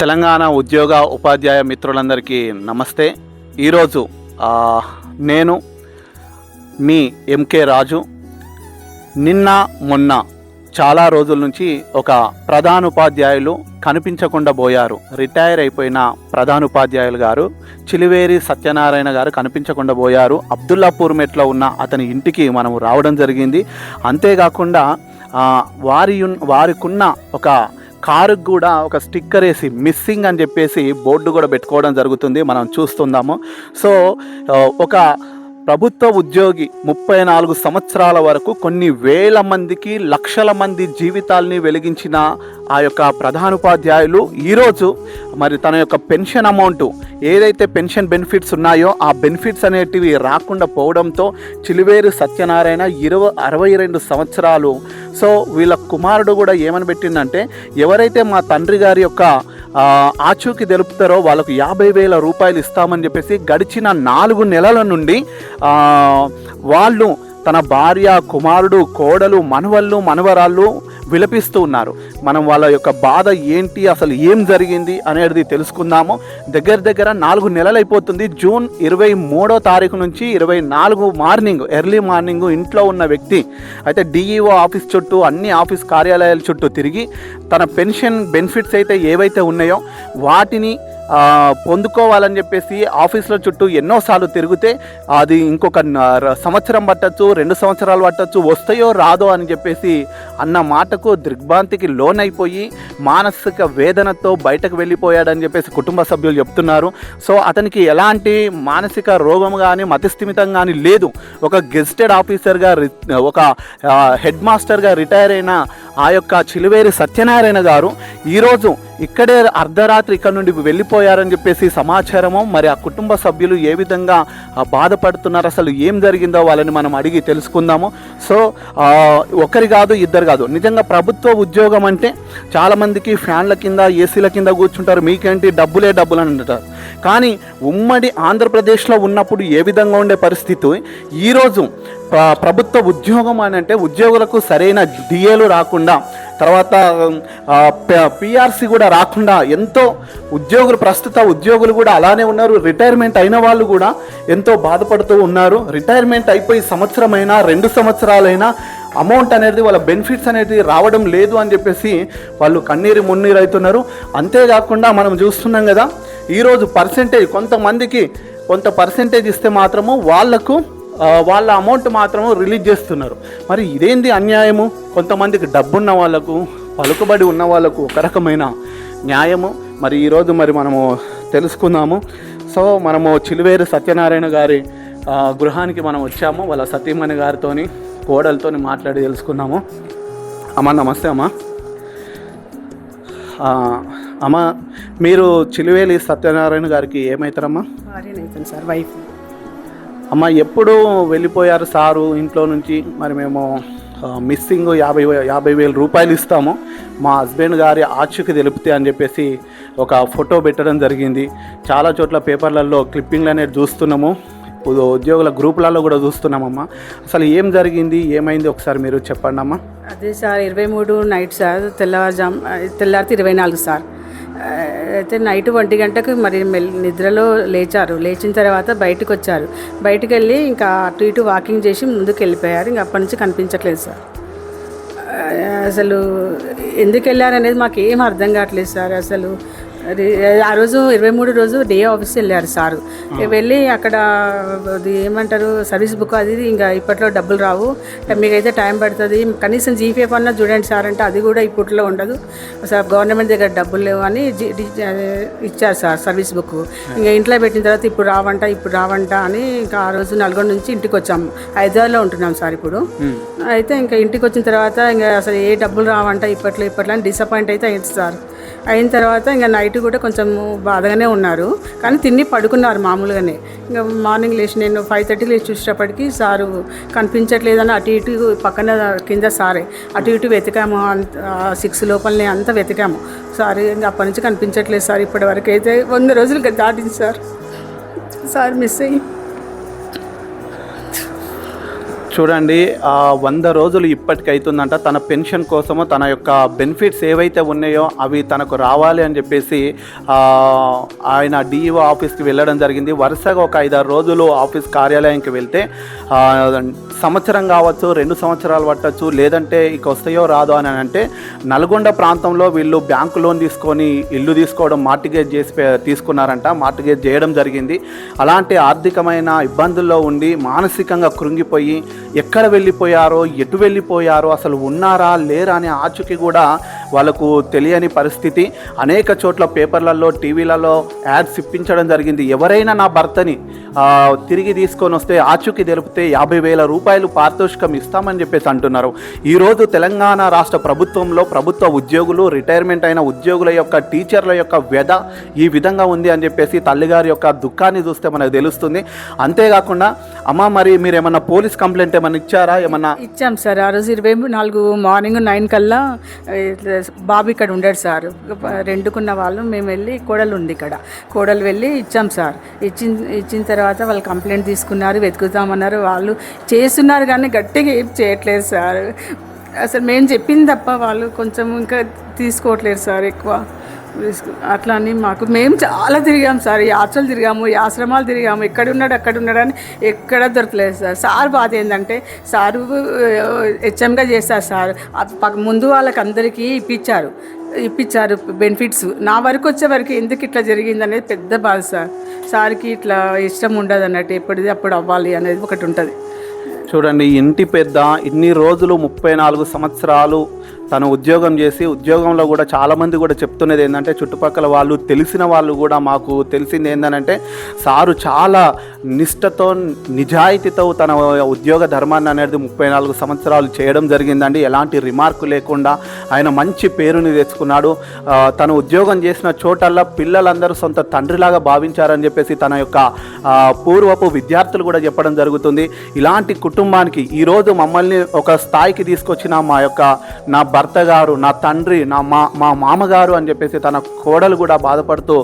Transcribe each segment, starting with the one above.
తెలంగాణ ఉద్యోగ ఉపాధ్యాయ మిత్రులందరికీ నమస్తే. ఈరోజు నేను మీ ఎంకే రాజు. నిన్న మొన్న చాలా రోజుల నుంచి ఒక ప్రధానోపాధ్యాయులు కనిపించకుండా పోయారు రిటైర్ అయిపోయిన ప్రధానోపాధ్యాయులు గారు చిలివేరి సత్యనారాయణ గారు కనిపించకుండా పోయారు అబ్దుల్లాపూర్ మెట్లో ఉన్న అతని ఇంటికి మనం రావడం జరిగింది. అంతేకాకుండా వారి వారికున్న ఒక కారుకు కూడా ఒక స్టిక్కర్ వేసి మిస్సింగ్ అని చెప్పేసి బోర్డు కూడా పెట్టుకోవడం జరుగుతుంది. మనం చూస్తున్నాము. సో ఒక ప్రభుత్వ ఉద్యోగి ముప్పై నాలుగు సంవత్సరాల వరకు కొన్ని వేల మందికి లక్షల మంది జీవితాల్ని వెలిగించిన ఆ యొక్క ప్రధానోపాధ్యాయులు ఈరోజు మరి తన యొక్క పెన్షన్ అమౌంట్ ఏదైతే పెన్షన్ బెనిఫిట్స్ ఉన్నాయో ఆ బెనిఫిట్స్ అనేటివి రాకుండా పోవడంతో చిలివేరు సత్యనారాయణ ఇరవై అరవై రెండు సంవత్సరాలు సో వీళ్ళ కుమారుడు కూడా ఏమని పెట్టిందంటే ఎవరైతే మా తండ్రి గారి యొక్క ఆచూకి ఆచూకీ తెలుపుతారో వాళ్ళకు యాభై వేల రూపాయలు ఇస్తామని చెప్పేసి గడిచిన నాలుగు నెలల నుండి వాళ్ళు తన భార్య కుమారుడు కోడలు మనవళ్ళు మనవరాళ్ళు విలపిస్తూ ఉన్నారు. మనం వాళ్ళ యొక్క బాధ ఏంటి అసలు ఏం జరిగింది అనేది తెలుసుకుందాము. దగ్గర దగ్గర నాలుగు నెలలు అయిపోతుంది జూన్ ఇరవై మూడో తారీఖు నుంచి ఇరవై నాలుగు మార్నింగ్ ఎర్లీ మార్నింగ్ ఇంట్లో ఉన్న వ్యక్తి అయితే డిఈఓ ఆఫీస్ చుట్టూ అన్ని ఆఫీస్ కార్యాలయాల చుట్టూ తిరిగి తన పెన్షన్ బెనిఫిట్స్ అయితే ఏవైతే ఉన్నాయో వాటిని పొందుకోవాలని చెప్పేసి ఆఫీసుల చుట్టూ ఎన్నోసార్లు తిరిగితే అది ఇంకొక సంవత్సరం పట్టచ్చు రెండు సంవత్సరాలు పట్టచ్చు వస్తాయో రాదో అని చెప్పేసి అన్న మాటకు దిగ్భ్రాంతికి లోనైపోయి మానసిక వేదనతో బయటకు వెళ్ళిపోయాడని చెప్పేసి కుటుంబ సభ్యులు చెప్తున్నారు. సో అతనికి ఎలాంటి మానసిక రోగం కానీ మతిస్థిమితం కానీ లేదు. ఒక గెజిటెడ్ ఆఫీసర్గా రి- ఒక హెడ్ మాస్టర్గా రిటైర్ అయిన ఆ యొక్క చిలువేరి సత్యనారాయణ గారు ఈరోజు ఇక్కడే అర్ధరాత్రి ఇక్కడ నుండి వెళ్ళిపోయారని చెప్పేసి సమాచారము. మరి ఆ కుటుంబ సభ్యులు ఏ విధంగా బాధపడుతున్నారు అసలు ఏం జరిగిందో వాళ్ళని మనం అడిగి తెలుసుకుందాము. సో ఒకరి కాదు ఇద్దరు కాదు. నిజంగా ప్రభుత్వ ఉద్యోగం అంటే చాలామందికి ఫ్యాన్ల కింద ఏసీల కింద కూర్చుంటారు. మీకేంటి? డబ్బులే డబ్బులు అని అంటారు. కానీ ఉమ్మడి ఆంధ్రప్రదేశ్లో ఉన్నప్పుడు ఏ విధంగా ఉండే పరిస్థితి? ఈరోజు ప్రభుత్వ ఉద్యోగం అని అంటే ఉద్యోగులకు సరైన డిఏలు రాకుండా తర్వాత పిఆర్సి కూడా రాకుండా ఎంతో ఉద్యోగులు ప్రస్తుత ఉద్యోగులు కూడా అలానే ఉన్నారు రిటైర్మెంట్ అయిన వాళ్ళు కూడా ఎంతో బాధపడుతూ ఉన్నారు. రిటైర్మెంట్ అయిపోయి సంవత్సరమైనా రెండు సంవత్సరాలైనా అమౌంట్ అనేది వాళ్ళ బెనిఫిట్స్ అనేది రావడం లేదు అని చెప్పేసి వాళ్ళు కన్నీరు మున్నీరు అవుతున్నారు. అంతేకాకుండా మనం చూస్తున్నాం కదా ఈరోజు పర్సెంటేజ్ కొంతమందికి కొంత పర్సెంటేజ్ ఇస్తే మాత్రము వాళ్ళకు వాళ్ళ అమౌంట్ మాత్రము రిలీజ్ చేస్తున్నారు. మరి ఇదేంది అన్యాయము? కొంతమందికి డబ్బున్న వాళ్ళకు పలుకుబడి ఉన్న వాళ్ళకు ఒక రకమైన న్యాయము. మరి ఈరోజు మరి మనము తెలుసుకుందాము. సో మనము చిలువేరు సత్యనారాయణ గారి గృహానికి మనం వచ్చాము. వాళ్ళ సతీమణి గారితోని కోడలతోని మాట్లాడి తెలుసుకున్నాము అమ్మ నమస్తే అమ్మ. అమ్మ మీరు చిలువేలి సత్యనారాయణ గారికి ఏమవుతారమ్మా సార్ వైఫ్ అమ్మ ఎప్పుడు వెళ్ళిపోయారు సారు ఇంట్లో నుంచి. మరి మేము మిస్సింగ్ యాభై యాభై వేల రూపాయలు ఇస్తాము. మా హస్బెండ్ గారి ఆచూకి తెలిపితే అని చెప్పేసి ఒక ఫోటో పెట్టడం జరిగింది. చాలా చోట్ల పేపర్లలో క్లిప్పింగ్లు అనేది చూస్తున్నాము. ఉద్యోగుల గ్రూపులలో కూడా చూస్తున్నామమ్మా. అసలు ఏం జరిగింది? ఏమైంది? ఒకసారి మీరు చెప్పండి అమ్మా అదే సార్ ఇరవై మూడు నైట్ సార్ తెల్లవారుజాము తెల్లారితే ఇరవై నాలుగు సార్. అయితే నైట్ ఒంటి గంటకు మరి నిద్రలో లేచారు. లేచిన తర్వాత బయటకు వచ్చారు బయటకు వెళ్ళి ఇంకా అటు ఇటు వాకింగ్ చేసి ముందుకు వెళ్ళిపోయారు ఇంకా అప్పటి నుంచి కనిపించట్లేదు సార్. అసలు ఎందుకు వెళ్ళారనేది మాకు ఏం అర్థం కావట్లేదు సార్. అసలు ఆ రోజు ఇరవై మూడు రోజు డే ఆఫీస్ వెళ్ళారు సారు. వెళ్ళి అక్కడ అది ఏమంటారు సర్వీస్ బుక్ అది ఇంకా ఇప్పట్లో డబ్బులు రావు. మీకైతే టైం పడుతుంది. కనీసం జీపీఎఫ్ అన్నా చూడండి సార్ అంటే అది కూడా ఇప్పట్లో ఉండదు. సార్ గవర్నమెంట్ దగ్గర డబ్బులు లేవు అని ఇచ్చారు సార్ సర్వీస్ బుక్. ఇంకా ఇంట్లో పెట్టిన తర్వాత ఇప్పుడు రావంట ఇప్పుడు రావంట అని ఇంకా ఆ రోజు నల్గొండ నుంచి ఇంటికి వచ్చాము హైదరాబాద్లో ఉంటున్నాం సార్ ఇప్పుడు. అయితే ఇంకా ఇంటికి వచ్చిన తర్వాత ఇంకా అసలు ఏ డబ్బులు రావంట ఇప్పట్లో ఇప్పట్లో అని డిసప్పాయింట్ అయితే అయింది సార్. అయిన తర్వాత ఇంకా నైట్ కూడా కొంచెం బాధగానే ఉన్నారు. కానీ తిని పడుకున్నారు మామూలుగానే. ఇంకా మార్నింగ్ లేచి నేను ఫైవ్ థర్టీకి లేచి చూసేటప్పటికి సారు కనిపించట్లేదని అటు ఇటు పక్కన కింద సారే అటు ఇటు వెతికాము అంత సిక్స్ లోపలనే అంతా వెతికాము. సార్ ఇంకా అప్పటి నుంచి కనిపించట్లేదు సార్ ఇప్పటి వరకు అయితే వంద రోజులు దాటింది సార్. సార్ మిస్ అయ్యి చూడండి ఆ వంద రోజులు ఇప్పటికైతుందంట. తన పెన్షన్ కోసము తన యొక్క బెనిఫిట్స్ ఏవైతే ఉన్నాయో అవి తనకు రావాలి అని చెప్పేసి ఆయన డిఈఓ ఆఫీస్కి వెళ్ళడం జరిగింది. వరుసగా ఒక ఐదారు రోజులు ఆఫీస్ కార్యాలయానికి వెళ్తే సంవత్సరం కావచ్చు రెండు సంవత్సరాలు పట్టచ్చు లేదంటే ఇక వస్తాయో రాదో అని అంటే నల్గొండ ప్రాంతంలో వీళ్ళు బ్యాంకు లోన్ తీసుకొని ఇల్లు తీసుకోవడం మార్టిగేజ్ చేసి తీసుకున్నారంట. మార్టిగేజ్ చేయడం జరిగింది. అలాంటి ఆర్థికమైన ఇబ్బందుల్లో ఉండి మానసికంగా కృంగిపోయి ఎక్కడ వెళ్ళిపోయారో ఎటు వెళ్ళిపోయారో అసలు ఉన్నారా లేరా అనే ఆచూకీ కూడా వాళ్ళకు తెలియని పరిస్థితి. అనేక చోట్ల పేపర్లలో టీవీలలో యాడ్స్ ఇప్పించడం జరిగింది. ఎవరైనా నా భర్తని తిరిగి తీసుకొని వస్తే ఆచూకీ తెలిపితే యాభై వేల రూపాయలు పారితోషికం ఇస్తామని చెప్పేసి అంటున్నారు. ఈరోజు తెలంగాణ రాష్ట్ర ప్రభుత్వంలో ప్రభుత్వ ఉద్యోగులు రిటైర్మెంట్ అయిన ఉద్యోగుల యొక్క టీచర్ల యొక్క వ్యధ ఈ విధంగా ఉంది అని చెప్పేసి తల్లిగారి యొక్క దుఃఖాన్ని చూస్తే మనకు తెలుస్తుంది. అంతేకాకుండా అమ్మ మరి మీరు ఏమన్నా పోలీస్ కంప్లైంట్ ఏమైనా ఇచ్చారా? ఏమన్నా ఇచ్చాం సార్. ఆ రోజు ఇరవై నాలుగు మార్నింగ్ నైన్ కల్లా బాబు ఇక్కడ ఉండడు సార్. రెండుకున్న వాళ్ళు మేము వెళ్ళి కోడలు ఉంది ఇక్కడ. కోడలు వెళ్ళి ఇచ్చాం సార్. ఇచ్చిన ఇచ్చిన తర్వాత వాళ్ళు కంప్లైంట్ తీసుకున్నారు వెతుకుతామన్నారు వాళ్ళు చేస్తున్నారు కానీ గట్టిగా ఏం చేయట్లేదు సార్. అసలు మేము చెప్పింది తప్ప వాళ్ళు కొంచెం ఇంకా తీసుకోవట్లేదు సార్ ఎక్కువ. అట్లా అని మాకు మేము చాలా తిరిగాం సార్. యాత్రలు తిరిగాము ఈ ఆశ్రమాలు తిరిగాము. ఎక్కడ ఉన్నాడు అక్కడ అని ఎక్కడ దొరకలేదు సార్. సార్ బాధ ఏంటంటే సారు హెచ్ఎంగా చేస్తారు సార్. ముందు వాళ్ళకి అందరికీ ఇప్పించారు. ఇప్పించారు బెనిఫిట్స్. నా వరకు వచ్చే వరకు ఎందుకు ఇట్లా జరిగింది అనేది పెద్ద బాధ సార్. సార్కి ఇట్లా ఇష్టం ఉండదు అన్నట్టు ఎప్పటిది అప్పుడు అవ్వాలి అనేది ఒకటి ఉంటుంది. చూడండి ఇంటి పెద్ద ఇన్ని రోజులు ముప్పై నాలుగు సంవత్సరాలు తను ఉద్యోగం చేసి ఉద్యోగంలో కూడా చాలామంది కూడా చెప్తున్నది ఏంటంటే చుట్టుపక్కల వాళ్ళు తెలిసిన వాళ్ళు కూడా మాకు తెలిసింది ఏంటంటే సారు చాలా నిష్టతో నిజాయితీతో తన ఉద్యోగ ధర్మాన్ని అనేది ముప్పై నాలుగు సంవత్సరాలు చేయడం జరిగిందండి. ఎలాంటి రిమార్కు లేకుండా ఆయన మంచి పేరుని తెచ్చుకున్నాడు. తను ఉద్యోగం చేసిన చోటల్లా పిల్లలందరూ సొంత తండ్రిలాగా భావించారని చెప్పేసి తన యొక్క పూర్వపు విద్యార్థులు కూడా చెప్పడం జరుగుతుంది. ఇలాంటి కుటుంబానికి ఈరోజు మమ్మల్ని ఒక స్థాయికి తీసుకొచ్చిన మా యొక్క నా భర్త గారు నా తండ్రి నా మా మా మామగారు అని చెప్పేసి తన కోడలు కూడా బాధపడుతూ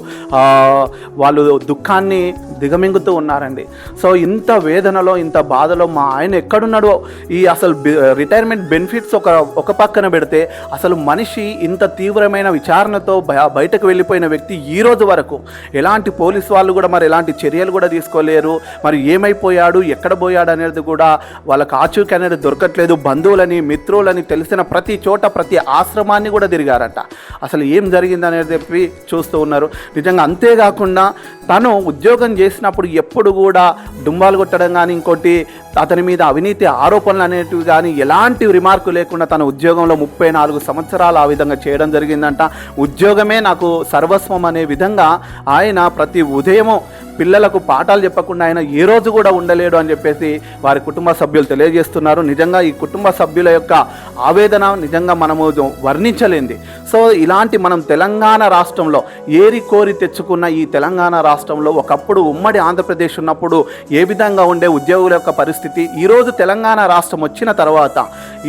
వాళ్ళు దుఃఖాన్ని దిగమింగుతూ ఉన్నారండి. సో ఇంత వేదనలో ఇంత బాధలో మా ఆయన ఎక్కడున్నాడో ఈ అసలు రిటైర్మెంట్ బెనిఫిట్స్ ఒక ఒక పక్కన పెడితే అసలు మనిషి ఇంత తీవ్రమైన విచారణతో బయ- బయటకు వెళ్ళిపోయిన వ్యక్తి ఈ రోజు వరకు ఎలాంటి పోలీస్ వాళ్ళు కూడా మరి ఎలాంటి చర్యలు కూడా తీసుకోలేరు. మరి ఏమైపోయాడు ఎక్కడ పోయాడు అనేది కూడా వాళ్ళకి ఆచూకీ అనేది దొరకట్లేదు. బంధువులని మిత్రులని తెలిసిన ప్రతి చోట ప్రతి ఆశ్రమాన్ని కూడా తిరిగారట. అసలు ఏం జరిగింది అనేది చెప్పి చూస్తూ ఉన్నారు. నిజంగా అంతేకాకుండా తను ఉద్యోగం చేసినప్పుడు ఎప్పుడు కూడా డుంబాలు కొట్టడం కానీ ఇంకోటి అతని మీద అవినీతి ఆరోపణలు అనేటివి కానీ ఎలాంటి రిమార్కు లేకుండా తన ఉద్యోగంలో ముప్పై నాలుగు సంవత్సరాలు ఆ విధంగా చేయడం జరిగిందంట. ఉద్యోగమే నాకు సర్వస్వం అనే విధంగా ఆయన ప్రతి ఉదయము పిల్లలకు పాఠాలు చెప్పకుండా ఆయన ఏ రోజు కూడా ఉండలేడు అని చెప్పేసి వారి కుటుంబ సభ్యులు తెలియజేస్తున్నారు. నిజంగా ఈ కుటుంబ సభ్యుల యొక్క ఆవేదన నిజంగా మనము వర్ణించలేంది. సో ఇలాంటి మనం తెలంగాణ రాష్ట్రంలో ఏరి కోరి తెచ్చుకున్న ఈ తెలంగాణ రాష్ట్రంలో ఒకప్పుడు ఉమ్మడి ఆంధ్రప్రదేశ్ ఉన్నప్పుడు ఏ విధంగా ఉండే ఉద్యోగుల యొక్క పరిస్థితి ఈరోజు తెలంగాణ రాష్ట్రం వచ్చిన తర్వాత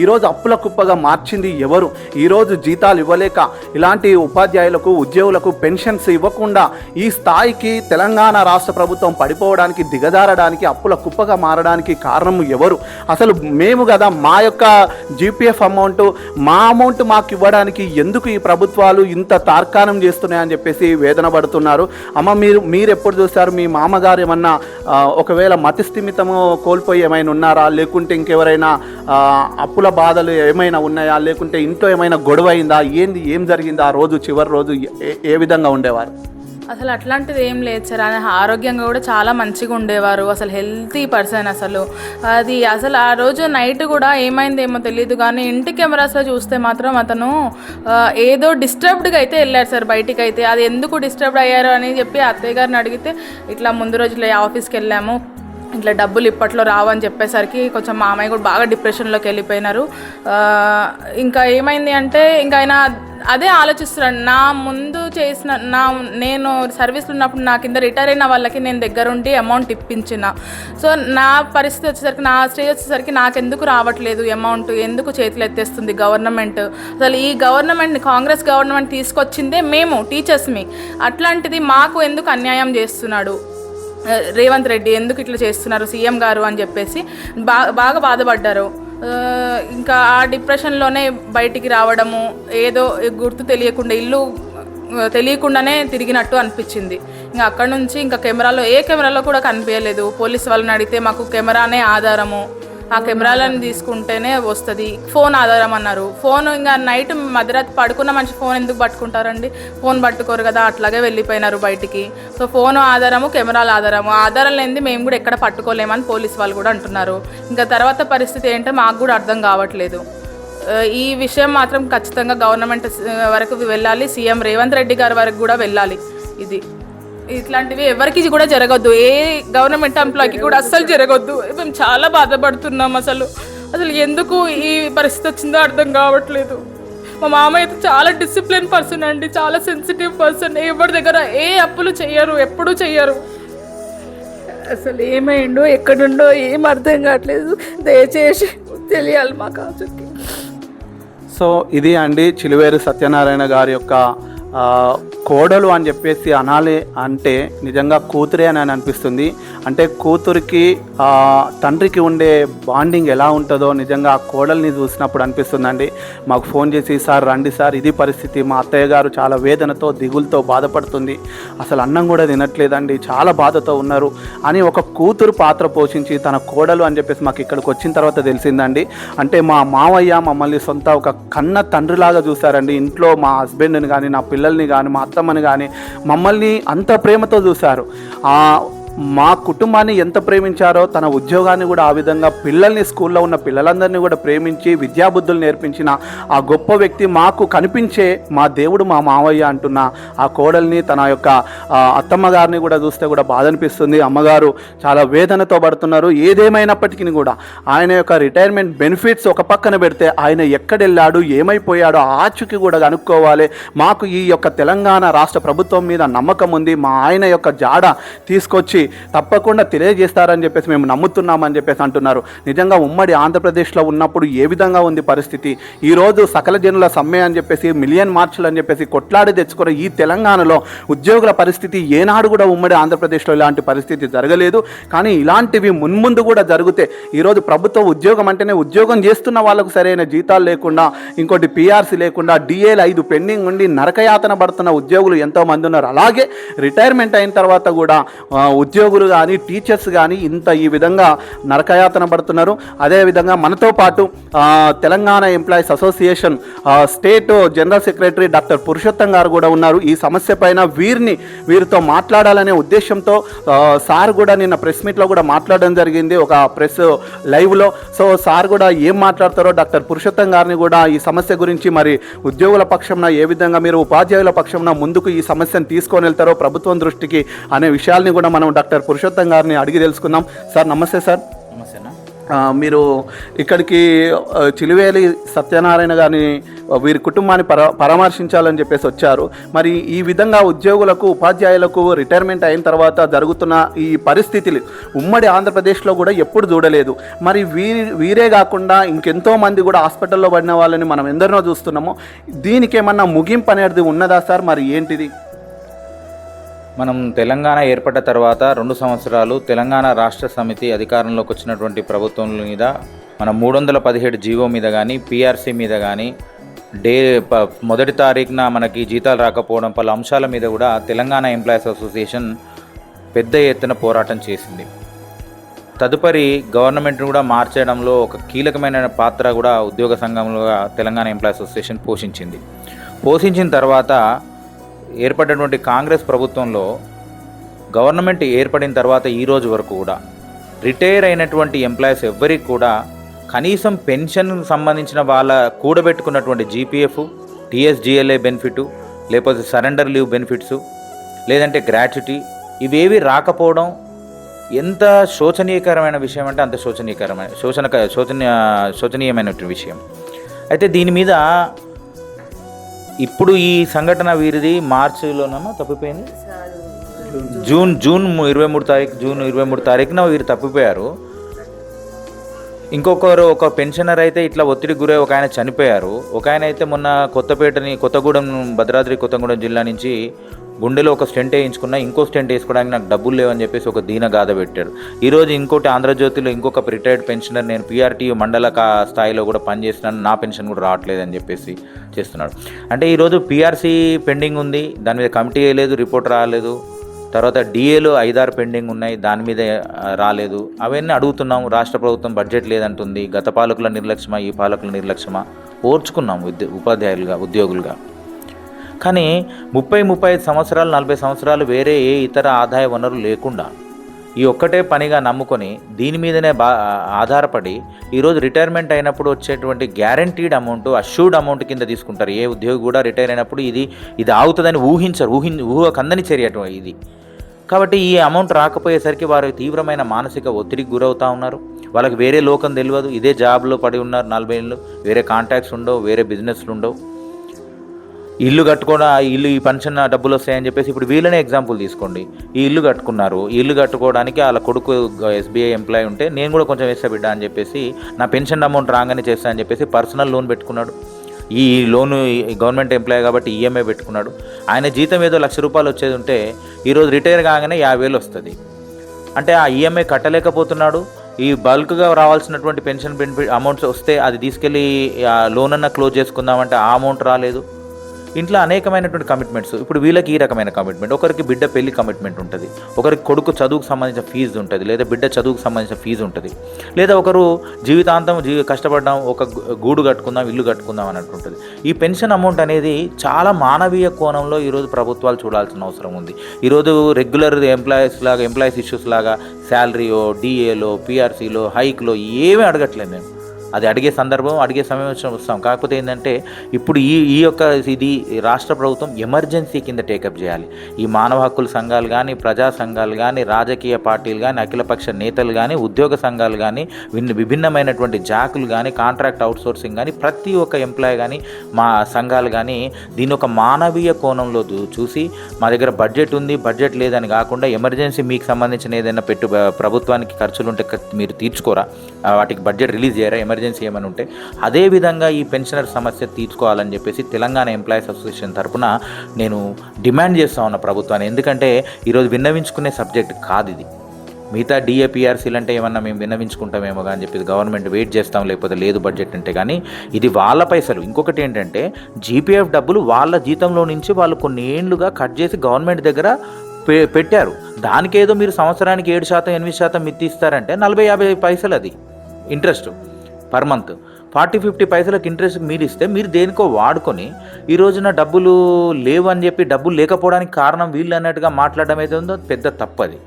ఈరోజు అప్పుల కుప్పగా మార్చింది ఎవరు? ఈరోజు జీతాలు ఇవ్వలేక ఇలాంటి ఉపాధ్యాయులకు ఉద్యోగులకు పెన్షన్స్ ఇవ్వకుండా ఈ స్థాయికి తెలంగాణ రాష్ట్ర ప్రభుత్వం పడిపోవడానికి దిగజారడానికి అప్పుల కుప్పగా మారడానికి కారణం ఎవరు? అసలు మేము కదా మా యొక్క జీపీఎఫ్ అమౌంట్ మా అమౌంట్ మాకు ఇవ్వడానికి ఎందుకు ఈ ప్రభుత్వాలు ఇంత తార్కాణం చేస్తున్నాయని చెప్పేసి వేదన పడుతున్నారు. అమ్మ మీరు మీరు ఎప్పుడు చూస్తారు మీ మామగారు ఏమన్నా ఒకవేళ మతిస్థిమితము కోల్పోయి ఏమైనా ఉన్నారా? లేకుంటే ఇంకెవరైనా అప్పుల బాధలు ఏమైనా ఉన్నాయా? లేకుంటే ఇంట్లో ఏమైనా గొడవ అయిందా? ఏంది ఏం జరిగిందా? ఆ రోజు చివరి రోజు ఏ- ఏ విధంగా ఉండేవారు? అసలు అట్లాంటిది ఏం లేదు సార్. ఆయన ఆరోగ్యంగా కూడా చాలా మంచిగా ఉండేవారు. అసలు హెల్తీ పర్సన్ అసలు. అది అసలు ఆ రోజు నైట్ కూడా ఏమైందేమో తెలియదు కానీ ఇంటి కెమెరాస్లో చూస్తే మాత్రం అతను ఏదో డిస్టర్బ్డ్గా అయితే వెళ్ళారు సార్ బయటికి అయితే అది ఎందుకు డిస్టర్బ్డ్ అయ్యారు అని చెప్పి అత్తయ్య గారిని అడిగితే ఇట్లా ముందు రోజులు ఆఫీస్కి వెళ్ళాము. ఇట్లా డబ్బులు ఇప్పట్లో రావని చెప్పేసరికి కొంచెం మా అమ్మాయి కూడా బాగా డిప్రెషన్లోకి వెళ్ళిపోయినారు. ఇంకా ఏమైంది అంటే ఇంకా ఆయన అదే ఆలోచిస్తున్నాను. నా ముందు చేసిన నా నేను సర్వీస్లో ఉన్నప్పుడు నా కింద రిటైర్ అయిన వాళ్ళకి నేను దగ్గరుండి అమౌంట్ ఇప్పించిన. సో నా పరిస్థితి వచ్చేసరికి నా స్టేజ్ వచ్చేసరికి నాకెందుకు రావట్లేదు అమౌంట్? ఎందుకు చేతులు ఎత్తేస్తుంది గవర్నమెంట్? అసలు ఈ గవర్నమెంట్ కాంగ్రెస్ గవర్నమెంట్ తీసుకొచ్చిందే మేము టీచర్స్మి అట్లాంటిది మాకు ఎందుకు అన్యాయం చేస్తున్నాడు? రేవంత్ రెడ్డి ఎందుకు ఇట్లా చేస్తున్నారు? సీఎం గారు అని చెప్పేసి బా బాగా బాధపడ్డారు. ఇంకా ఆ డిప్రెషన్లోనే బయటికి రావడము ఏదో గుర్తు తెలియకుండా ఇల్లు తెలియకుండానే తిరిగినట్టు అనిపించింది. ఇంకా అక్కడ నుంచి ఇంకా కెమెరాలో ఏ కెమెరాలో కూడా కనిపించలేదు. పోలీస్ వాళ్ళని అడిగితే మాకు కెమెరానే ఆధారము. ఆ కెమెరాలను తీసుకుంటేనే వస్తుంది. ఫోన్ ఆధారం అన్నారు. ఫోన్ ఇంకా నైట్ మధ్యరాత్రి పడుకున్న మంచి ఫోన్ ఎందుకు పట్టుకుంటారండి? ఫోన్ పట్టుకోరు కదా అట్లాగే వెళ్ళిపోయినారు బయటికి. సో ఫోన్ ఆధారము కెమెరాల ఆధారము. ఆధారం లేనిది మేము కూడా ఎక్కడ పట్టుకోలేమని పోలీస్ వాళ్ళు కూడా అంటున్నారు. ఇంకా తర్వాత పరిస్థితి ఏంటో మాకు కూడా అర్థం కావట్లేదు. ఈ విషయం మాత్రం ఖచ్చితంగా గవర్నమెంట్ వరకు వెళ్ళాలి. సీఎం రేవంత్ రెడ్డి గారి వరకు కూడా వెళ్ళాలి. ఇది. ఇట్లాంటివి ఎవరికి కూడా జరగద్దు. ఏ గవర్నమెంట్ ఎంప్లాయీకి కూడా అస్సలు జరగద్దు. మేము చాలా బాధపడుతున్నాం అసలు. అసలు ఎందుకు ఈ పరిస్థితి వచ్చిందో అర్థం కావట్లేదు. మా మామ అయితే చాలా డిసిప్లిన్ పర్సన్ అండి. చాలా సెన్సిటివ్ పర్సన్ ఎవరి దగ్గర ఏ అప్పులు చెయ్యరు ఎప్పుడూ చెయ్యరు అసలు ఏమైండో ఎక్కడుండో ఏం అర్థం కావట్లేదు. దయచేసి తెలియాలి మాకు కాచుకి సో ఇది అండి చిలువేరు సత్యనారాయణ గారి యొక్క కోడలు అని చెప్పేసి అనాలి అంటే నిజంగా కూతురే అని అనిపిస్తుంది. అంటే కూతురికి తండ్రికి ఉండే బాండింగ్ ఎలా ఉంటుందో నిజంగా ఆ కోడల్ని చూసినప్పుడు అనిపిస్తుందండి. మాకు ఫోన్ చేసి సార్ రండి సార్ ఇది పరిస్థితి. మా అత్తయ్య గారు చాలా వేదనతో దిగులతో బాధపడుతుంది. అసలు అన్నం కూడా తినట్లేదండి చాలా బాధతో ఉన్నారు అని ఒక కూతురు పాత్ర పోషించి తన కోడలు అని చెప్పేసి మాకు ఇక్కడికి వచ్చిన తర్వాత తెలిసిందండి. అంటే మా మావయ్య మమ్మల్ని సొంత ఒక కన్న తండ్రిలాగా చూశారండి. ఇంట్లో మా హస్బెండ్ని కానీ నా పిల్లల్ని కానీ మా చెప్తామని కానీ మమ్మల్ని అంత ప్రేమతో చూశారు. ఆ మా కుటుంబాన్ని ఎంత ప్రేమించారో తన ఉద్యోగాన్ని కూడా ఆ విధంగా పిల్లల్ని స్కూల్లో ఉన్న పిల్లలందరినీ కూడా ప్రేమించి విద్యాబుద్ధులు నేర్పించిన ఆ గొప్ప వ్యక్తి మాకు కనిపించే మా దేవుడు మా మావయ్య అంటున్న ఆ కోడల్ని తన యొక్క అత్తమ్మ గారిని కూడా చూస్తే కూడా బాధ అనిపిస్తుంది. అమ్మగారు చాలా వేదనతో పడుతున్నారు. ఏదేమైనప్పటికీ కూడా ఆయన యొక్క రిటైర్మెంట్ బెనిఫిట్స్ ఒక పక్కన పెడితే ఆయన ఎక్కడెళ్ళాడు ఏమైపోయాడో ఆచుకి కూడా కనుక్కోవాలి. మాకు ఈ యొక్క తెలంగాణ రాష్ట్ర ప్రభుత్వం మీద నమ్మకం ఉంది. మా ఆయన యొక్క జాడ తీసుకొచ్చి తప్పకుండా తెలియజేస్తారని చెప్పేసి మేము నమ్ముతున్నామని చెప్పేసి అంటున్నారు. నిజంగా ఉమ్మడి ఆంధ్రప్రదేశ్లో ఉన్నప్పుడు ఏ విధంగా ఉంది పరిస్థితి? ఈరోజు సకల జనుల సమ్మె అని చెప్పేసి మిలియన్ మార్చులు అని చెప్పేసి కొట్లాడి తెచ్చుకున్న ఈ తెలంగాణలో ఉద్యోగుల పరిస్థితి ఏనాడు కూడా ఉమ్మడి ఆంధ్రప్రదేశ్లో ఇలాంటి పరిస్థితి జరగలేదు. కానీ ఇలాంటివి మున్ముందు కూడా జరిగితే ఈరోజు ప్రభుత్వ ఉద్యోగం అంటేనే ఉద్యోగం చేస్తున్న వాళ్ళకు సరైన జీతాలు లేకుండా ఇంకోటి పిఆర్సీ లేకుండా డిఏలు ఐదు పెండింగ్ ఉండి నరకయాతన పడుతున్న ఉద్యోగులు ఎంతోమంది ఉన్నారు. అలాగే రిటైర్మెంట్ అయిన తర్వాత కూడా ఉద్యోగులు కానీ టీచర్స్ కానీ ఇంత ఈ విధంగా నరకయాతన పడుతున్నారు. అదేవిధంగా మనతో పాటు Telangana employees association state general secretary doctor Purushottam garu కూడా ఉన్నారు. ఈ సమస్య పైన వీరిని వీరితో మాట్లాడాలనే ఉద్దేశంతో సార్ కూడా నిన్న ప్రెస్ మీట్లో కూడా మాట్లాడడం జరిగింది ఒక ప్రెస్ లైవ్లో సో సార్ కూడా ఏం మాట్లాడతారో డాక్టర్ పురుషోత్తం గారిని కూడా ఈ సమస్య గురించి మరి ఉద్యోగుల పక్షంన ఏ విధంగా మీరు ఉపాధ్యాయుల పక్షంన ముందుకు ఈ సమస్యను తీసుకొని వెళ్తారో ప్రభుత్వం దృష్టికి అనే విషయాల్ని కూడా మనం డాక్టర్ పురుషోత్తం గారిని అడిగి తెలుసుకుందాం. సార్ నమస్తే సార్. మీరు ఇక్కడికి చిలువేలి సత్యనారాయణ గారిని వీరి కుటుంబాన్ని పర పరామర్శించాలని చెప్పేసి వచ్చారు. మరి ఈ విధంగా ఉద్యోగులకు ఉపాధ్యాయులకు రిటైర్మెంట్ అయిన తర్వాత జరుగుతున్న ఈ పరిస్థితులు ఉమ్మడి ఆంధ్రప్రదేశ్లో కూడా ఎప్పుడు చూడలేదు. మరి వీరి వీరే కాకుండా ఇంకెంతో మంది కూడా హాస్పిటల్లో పడిన వాళ్ళని మనం ఎందరినో చూస్తున్నాము. దీనికి ఏమన్నా ముగింపు అనేది ఉన్నదా సార్? మరి ఏంటిది? మనం తెలంగాణ ఏర్పడ్డ తర్వాత రెండు సంవత్సరాలు తెలంగాణ రాష్ట్ర సమితి అధికారంలోకి వచ్చినటువంటి ప్రభుత్వం మీద మన మూడు వందల పదిహేడు జీవో మీద కానీ పీఆర్సీ మీద కానీ డే మొదటి తారీఖున మనకి జీతాలు రాకపోవడం పలు అంశాల మీద కూడా తెలంగాణ ఎంప్లాయీస్ అసోసియేషన్ పెద్ద ఎత్తున పోరాటం చేసింది. తదుపరి గవర్నమెంట్ను కూడా మార్చేయడంలో ఒక కీలకమైన పాత్ర కూడా ఉద్యోగ సంఘంలో తెలంగాణ ఎంప్లాయీస్ అసోసియేషన్ పోషించింది. పోషించిన తర్వాత ఏర్పడినటువంటి కాంగ్రెస్ ప్రభుత్వంలో గవర్నమెంట్ ఏర్పడిన తర్వాత ఈ రోజు వరకు కూడా రిటైర్ అయినటువంటి ఎంప్లాయీస్ ఎవ్వరికి కూడా కనీసం పెన్షన్ సంబంధించిన వాళ్ళ కూడబెట్టుకున్నటువంటి జీపీఎఫ్ టీఎస్జిఎల్ఏ బెనిఫిట్ లేకపోతే సరెండర్ లీవ్ బెనిఫిట్స్ లేదంటే గ్రాట్యుటీ ఇవేవి రాకపోవడం ఎంత శోచనీయకరమైన విషయం అంటే అంత శోచనీయకరమైన శోచన శోచనీయ శోచనీయమైనటువంటి విషయం. అయితే దీని మీద ఇప్పుడు ఈ సంఘటన వీరిది మార్చిలోనమ్మా తప్పిపోయింది? జూన్ జూన్ ఇరవై మూడు తారీఖు జూన్ ఇరవై మూడు తారీఖున వీరు తప్పిపోయారు. ఇంకొకరు ఒక పెన్షనర్ అయితే ఇట్లా ఒత్తిడి గురై ఒక ఆయన చనిపోయారు. ఒక ఆయన అయితే మొన్న కొత్తపేటని కొత్తగూడెం భద్రాద్రి కొత్తగూడెం జిల్లా నుంచి గుండెలో ఒక స్టెంట్ వేయించుకున్నా ఇంకో స్టెంట్ వేసుకోవడానికి నాకు డబ్బులు లేవని చెప్పేసి ఒక దీన గాథ పెట్టాడు. ఈరోజు ఇంకోటి ఆంధ్రజ్యోతిలో ఇంకొక రిటైర్డ్ పెన్షనర్ నేను పీఆర్టీ మండల స్థాయిలో కూడా పనిచేస్తున్నాను. నా పెన్షన్ కూడా రావట్లేదని చెప్పేసి చేస్తున్నాడు. అంటే ఈరోజు పీఆర్సీ పెండింగ్ ఉంది. దాని మీద కమిటీ వేయలేదు రిపోర్ట్ రాలేదు. తర్వాత డిఏలు ఐదారు పెండింగ్ ఉన్నాయి. దాని మీద రాలేదు. అవన్నీ అడుగుతున్నాం రాష్ట్ర ప్రభుత్వం బడ్జెట్ లేదంటుంది. గత పాలకుల నిర్లక్ష్యమా? ఈ పాలకుల నిర్లక్ష్యమా? ఓర్చుకున్నాం ఉపాధ్యాయులుగా ఉద్యోగులుగా. కానీ ముప్పై ముప్పై ఐదు సంవత్సరాలు నలభై సంవత్సరాలు వేరే ఏ ఇతర ఆదాయ వనరు లేకుండా ఈ ఒక్కటే పనిగా నమ్ముకొని దీని మీదనే బా ఆధారపడి ఈరోజు రిటైర్మెంట్ అయినప్పుడు వచ్చేటువంటి గ్యారంటీడ్ అమౌంట్ అష్యూర్డ్ అమౌంట్ కింద తీసుకుంటారు. ఏ ఉద్యోగి కూడా రిటైర్ అయినప్పుడు ఇది ఇది ఆగుతుందని ఊహించరు. ఊహి ఊహ కందని చర్యటం ఇది. కాబట్టి ఈ అమౌంట్ రాకపోయేసరికి వారు తీవ్రమైన మానసిక ఒత్తిడికి గురవుతూ ఉన్నారు. వాళ్ళకి వేరే లోకం తెలియదు ఇదే జాబ్లో పడి ఉన్నారు నలభై ఏళ్ళు. వేరే కాంటాక్ట్స్ ఉండవు. వేరే బిజినెస్లు ఉండవు. ఇల్లు కట్టుకోవడం ఆ ఇల్లు ఈ పెన్షన్ డబ్బులు వస్తాయని చెప్పేసి ఇప్పుడు వీళ్ళనే ఎగ్జాంపుల్ తీసుకోండి. ఈ ఇల్లు కట్టుకున్నారు. ఈ ఇల్లు కట్టుకోవడానికి వాళ్ళ కొడుకు ఎస్బీఐ ఎంప్లాయ్ ఉంటే నేను కూడా కొంచెం వేస్తా బిడ్డ అని చెప్పేసి నా పెన్షన్ అమౌంట్ రాగానే చేస్తా అని చెప్పేసి పర్సనల్ లోన్ పెట్టుకున్నాడు. ఈ లోను గవర్నమెంట్ ఎంప్లాయ్ కాబట్టి ఈఎంఐ పెట్టుకున్నాడు. ఆయన జీతం ఏదో లక్ష రూపాయలు వచ్చేది ఉంటే ఈరోజు రిటైర్ కాగానే యాభై వేలు వస్తుంది. అంటే ఆ ఈఎంఐ కట్టలేకపోతున్నాడు. ఈ బల్క్గా రావాల్సినటువంటి పెన్షన్ బెనిఫిట్ అమౌంట్స్ వస్తే అది తీసుకెళ్ళి ఆ లోన్ అన్న క్లోజ్ చేసుకుందామంటే ఆ అమౌంట్ రాలేదు. ఇంట్లో అనేకమైనటువంటి కమిట్మెంట్స్ ఇప్పుడు వీళ్ళకి ఈ రకమైన కమిట్మెంట్ ఒకరికి బిడ్డ పెళ్ళి కమిట్మెంట్ ఉంటుంది. ఒకరికి కొడుకు చదువుకు సంబంధించిన ఫీజు ఉంటుంది. లేదా బిడ్డ చదువుకు సంబంధించిన ఫీజు ఉంటుంది. లేదా ఒకరు జీవితాంతం జీ కష్టపడ్డాం ఒక గూడు కట్టుకుందాం ఇల్లు కట్టుకుందాం అన్నట్టు ఉంటుంది. ఈ పెన్షన్ అమౌంట్ అనేది చాలా మానవీయ కోణంలో ఈరోజు ప్రభుత్వాలు చూడాల్సిన అవసరం ఉంది. ఈరోజు రెగ్యులర్ ఎంప్లాయీస్ లాగా ఎంప్లాయీస్ ఇష్యూస్ లాగా శాలరీయో డిఏలో పిఆర్సీలో హైక్లో ఏమీ అడగట్లేదు మేము అది అడిగే సందర్భం అడిగే సమయం వస్తాం. కాకపోతే ఏంటంటే ఇప్పుడు ఈ ఈ యొక్క ఇది రాష్ట్ర ప్రభుత్వం ఎమర్జెన్సీ కింద టేకప్ చేయాలి. ఈ మానవ హక్కుల సంఘాలు కానీ ప్రజా సంఘాలు కానీ రాజకీయ పార్టీలు కానీ అఖిలపక్ష నేతలు కానీ ఉద్యోగ సంఘాలు కానీ విన్ విభిన్నమైనటువంటి జాకులు కానీ కాంట్రాక్ట్ అవుట్సోర్సింగ్ కానీ ప్రతి ఒక్క ఎంప్లాయ్ కానీ మా సంఘాలు కానీ దీని ఒక మానవీయ కోణంలో చూసి మా దగ్గర బడ్జెట్ ఉంది బడ్జెట్ లేదని కాకుండా ఎమర్జెన్సీ మీకు సంబంధించిన ఏదైనా పెట్టు ప్రభుత్వానికి ఖర్చులు ఉంటే మీరు తీర్చుకోరా. వాటికి బడ్జెట్ రిలీజ్ చేయరా ఎమర్జెన్సీ ఏమైనా ఉంటే అదేవిధంగా ఈ పెన్షనర్ సమస్య తీర్చుకోవాలని చెప్పేసి తెలంగాణ ఎంప్లాయీస్ అసోసియేషన్ తరపున నేను డిమాండ్ చేస్తా ఉన్న ప్రభుత్వాన్ని. ఎందుకంటే ఈరోజు విన్నవించుకునే సబ్జెక్ట్ కాదు ఇది. మిగతా డిఏపిఆర్సీలు అంటే ఏమన్నా మేము విన్నవించుకుంటామేమో అని చెప్పి గవర్నమెంట్ వెయిట్ చేస్తాం లేకపోతే లేదు బడ్జెట్ అంటే కానీ ఇది వాళ్ళ పైసలు. ఇంకొకటి ఏంటంటే జీపీఎఫ్ డబ్బులు వాళ్ళ జీతంలో నుంచి వాళ్ళు కొన్ని ఏళ్ళుగా కట్ చేసి గవర్నమెంట్ దగ్గర పె పెట్టారు. దానికేదో మీరు సంవత్సరానికి ఏడు శాతం ఎనిమిది శాతం మిత్తి ఇస్తారంటే నలభై యాభై పైసలు అది interest. Per month forty fifty పైసలకు ఇంట్రెస్ట్ మీరు ఇస్తే మీరు దేనికో వాడుకొని ఈ రోజున డబ్బులు లేవు అని చెప్పి డబ్బులు లేకపోవడానికి కారణం వీళ్ళు అన్నట్టుగా మాట్లాడడం అయితే ఉందో పెద్ద తప్పది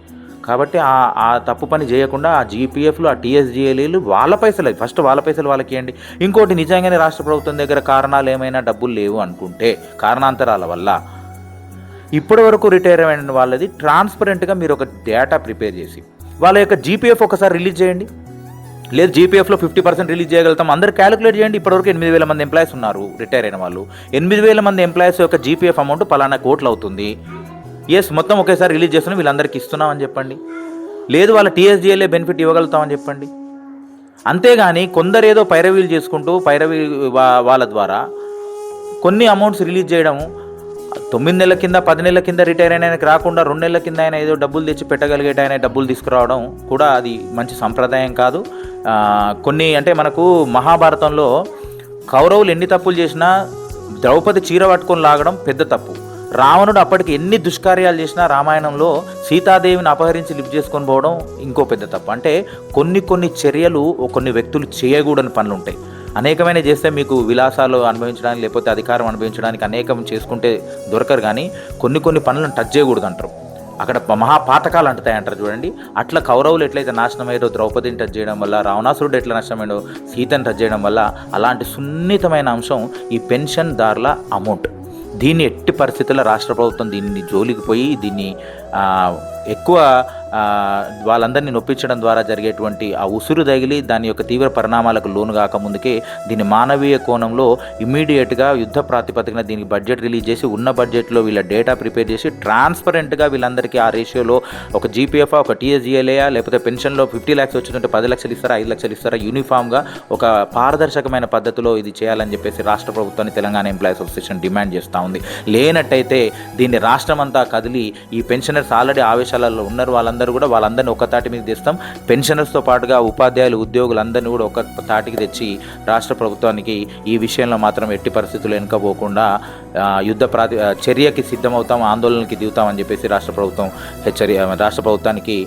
కాబట్టి ఆ ఆ తప్పు పని చేయకుండా ఆ జీపీఎఫ్లు ఆ టీఎస్జిఎల్ఈలు వాళ్ళ పైసలు. ఫస్ట్ వాళ్ళ పైసలు వాళ్ళకి ఇవ్వండి. ఇంకోటి నిజంగానే రాష్ట్ర ప్రభుత్వం దగ్గర కారణాలు ఏమైనా డబ్బులు లేవు అనుకుంటే కారణాంతరాల వల్ల. ఇప్పటి వరకు రిటైర్ అయిన వాళ్ళది ట్రాన్స్పరెంట్గా మీరు ఒక డేటా ప్రిపేర్ చేసి వాళ్ళ యొక్క జీపీఎఫ్ ఒకసారి రిలీజ్ చేయండి. లేదు జీపీఎఫ్లో ఫిఫ్టీ పర్సెంట్ రిలీజ్ చేయగలుగుతాం. అందరు క్యాలిక్యులేట్ చేయండి. ఇప్పటివరకు ఎనిమిది వేల మంది ఎంప్లాయీస్ ఉన్నారు. రిటైర్ అయిన వాళ్ళు. ఎనిమిది వేల మంది ఎంప్లాయీస్ యొక్క జీపీఎఫ్ అమౌంట్ పలానా కోట్లు అవుతుంది. ఎస్ మొత్తం ఒకేసారి రిలీజ్ చేస్తున్నాం వీళ్ళందరికీ ఇస్తున్నామని చెప్పండి. లేదు వాళ్ళ టీఎస్డిఎల్ఏ బెనిఫిట్ ఇవ్వగలుగుతామని చెప్పండి. అంతేగాని కొందరేదో పైరవీలు చేసుకుంటూ పైరవీ వా- వాళ్ళ ద్వారా కొన్ని అమౌంట్స్ రిలీజ్ చేయడము తొమ్మిది నెలల కింద పది నెలల కింద రిటైర్ అయిన ఆయనకి రాకుండా రెండు నెలల కింద ఆయన ఏదో డబ్బులు తెచ్చి పెట్టగలిగేట ఆయన డబ్బులు తీసుకురావడం కూడా అది మంచి సంప్రదాయం కాదు. కొన్ని అంటే మనకు మహాభారతంలో కౌరవులు ఎన్ని తప్పులు చేసినా ద్రౌపది చీర పట్టుకొని లాగడం పెద్ద తప్పు. రావణుడు అప్పటికి ఎన్ని దుష్కార్యాలు చేసినా రామాయణంలో సీతాదేవిని అపహరించి లిప్ చేసుకొని పోవడం ఇంకో పెద్ద తప్పు. అంటే కొన్ని కొన్ని చర్యలు కొన్ని వ్యక్తులు చేయకూడని పనులు ఉంటాయి అనేకమైన చేస్తే మీకు విలాసాలు అనుభవించడానికి లేకపోతే అధికారం అనుభవించడానికి అనేకం చేసుకుంటే దొరకరు కానీ కొన్ని కొన్ని పనులను టచ్ చేయకూడదు అంటారు అక్కడ మహాపాతకాలు అంటుతాయి అంటారు చూడండి. అట్లా కౌరవులు ఎట్లయితే నాశనమయ్యారో ద్రౌపదిని టచ్ చేయడం వల్ల రావణాసురుడు ఎట్లా నష్టమైందో సీతను టచ్ చేయడం వల్ల అలాంటి సున్నితమైన అంశం ఈ పెన్షన్దారుల అమౌంట్. దీన్ని ఎట్టి పరిస్థితుల్లో రాష్ట్ర ప్రభుత్వం దీన్ని జోలికి పోయి దీన్ని ఎక్కువ వాళ్ళందరినీ నొప్పించడం ద్వారా జరిగేటువంటి ఆ ఉసురు తగిలి దాని యొక్క తీవ్ర పరిణామాలకు లోను కాకముందుకే దీని మానవీయ కోణంలో ఇమీడియట్గా యుద్ధ ప్రాతిపదికన దీనికి బడ్జెట్ రిలీజ్ చేసి ఉన్న బడ్జెట్లో వీళ్ళ డేటా ప్రిపేర్ చేసి ట్రాన్స్పరెంట్గా వీళ్ళందరికీ ఆ రేషియోలో ఒక జీపీఎఫ్ ఒక టీఎస్జిఎల్ఏయా లేకపోతే పెన్షన్లో ఫిఫ్టీ ల్యాక్స్ వచ్చినట్టు పది లక్షలు ఇస్తారా ఐదు లక్షలు ఇస్తారా యూనిఫామ్గా ఒక పారదర్శకమైన పద్ధతిలో ఇది చేయాలని చెప్పేసి రాష్ట్ర ప్రభుత్వాన్ని తెలంగాణ ఎంప్లాయీస్ అసోసియేషన్ డిమాండ్ చేస్తూ ఉంది. లేనట్టయితే దీన్ని రాష్ట్రం అంతా కదిలి ఈ పెన్షనర్స్ ఆల్రెడీ పాఠశాలలో ఉన్నారు. వాళ్ళందరూ కూడా వాళ్ళందరినీ ఒక తాటి మీద తెస్తాం. పెన్షనర్స్తో పాటుగా ఉపాధ్యాయులు ఉద్యోగులందరినీ కూడా ఒక తాటికి తెచ్చి రాష్ట్ర ప్రభుత్వానికి ఈ విషయంలో మాత్రం ఎట్టి పరిస్థితులు వెనుకపోకుండా యుద్ధ ప్రాతి చర్యకి సిద్ధమవుతాం ఆందోళనకి దిగుతామని చెప్పేసి రాష్ట్ర ప్రభుత్వం హెచ్చరి రాష్ట్ర ప్రభుత్వానికి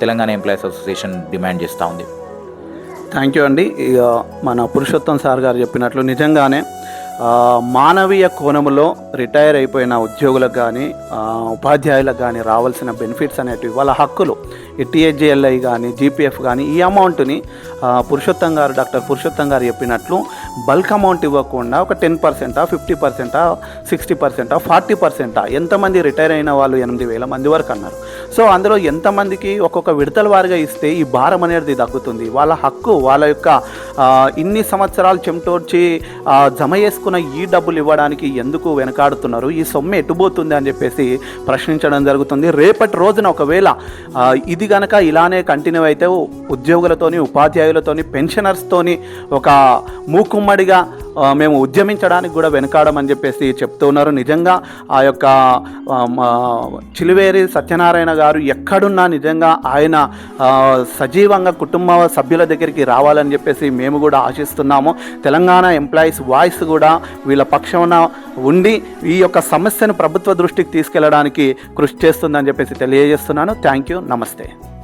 తెలంగాణ ఎంప్లాయీస్ అసోసియేషన్ డిమాండ్ చేస్తూ ఉంది. థ్యాంక్ యూ అండి. ఇక మన పురుషోత్తం సార్ గారు చెప్పినట్లు నిజంగానే మానవీయ కోణములో రిటైర్ అయిపోయిన ఉద్యోగులకు కానీ ఉపాధ్యాయులకు కానీ రావాల్సిన బెనిఫిట్స్ అనేటివి వాళ్ళ హక్కులు. ఈ టీహెచ్జిఎల్ఐ కానీ జీపీఎఫ్ కానీ ఈ అమౌంట్ని పురుషోత్తం గారు డాక్టర్ పురుషోత్తం గారు చెప్పినట్లు బల్క్ అమౌంట్ ఇవ్వకుండా ఒక టెన్ పర్సెంటా ఫిఫ్టీ పర్సెంటా సిక్స్టీ పర్సెంటా ఫార్టీ పర్సెంటా ఎంతమంది రిటైర్ అయిన వాళ్ళు ఎనిమిది వేల మంది వరకు అన్నారు. సో అందులో ఎంతమందికి ఒక్కొక్క విడతల వారిగా ఇస్తే ఈ భారం అనేది తగ్గుతుంది. వాళ్ళ హక్కు వాళ్ళ యొక్క ఇన్ని సంవత్సరాలు చెమటోడ్చి జమ చేసుకుని తీసుకున్న ఈ డబ్బులు ఇవ్వడానికి ఎందుకు వెనకాడుతున్నారు? ఈ సొమ్ము ఎటుపోతుంది అని చెప్పేసి ప్రశ్నించడం జరుగుతుంది. రేపటి రోజున ఒకవేళ ఇది గనక ఇలానే కంటిన్యూ అయితే ఉద్యోగులతోని ఉపాధ్యాయులతోని పెన్షనర్స్తోని ఒక మూకుమ్మడిగా మేము ఉద్యమించడానికి కూడా వెనకాడమని చెప్పేసి చెప్తున్నారు నిజంగా ఆ యొక్క మా చిలువేరి సత్యనారాయణ గారు ఎక్కడున్నా నిజంగా ఆయన సజీవంగా కుటుంబ సభ్యుల దగ్గరికి రావాలని చెప్పేసి మేము కూడా ఆశిస్తున్నాము. తెలంగాణ ఎంప్లాయీస్ వాయిస్ కూడా వీళ్ళ పక్షమున ఉండి ఈ యొక్క సమస్యను ప్రభుత్వ దృష్టికి తీసుకెళ్ళడానికి కృషి చేస్తుందని చెప్పేసి తెలియజేస్తున్నాను. Thank you. నమస్తే.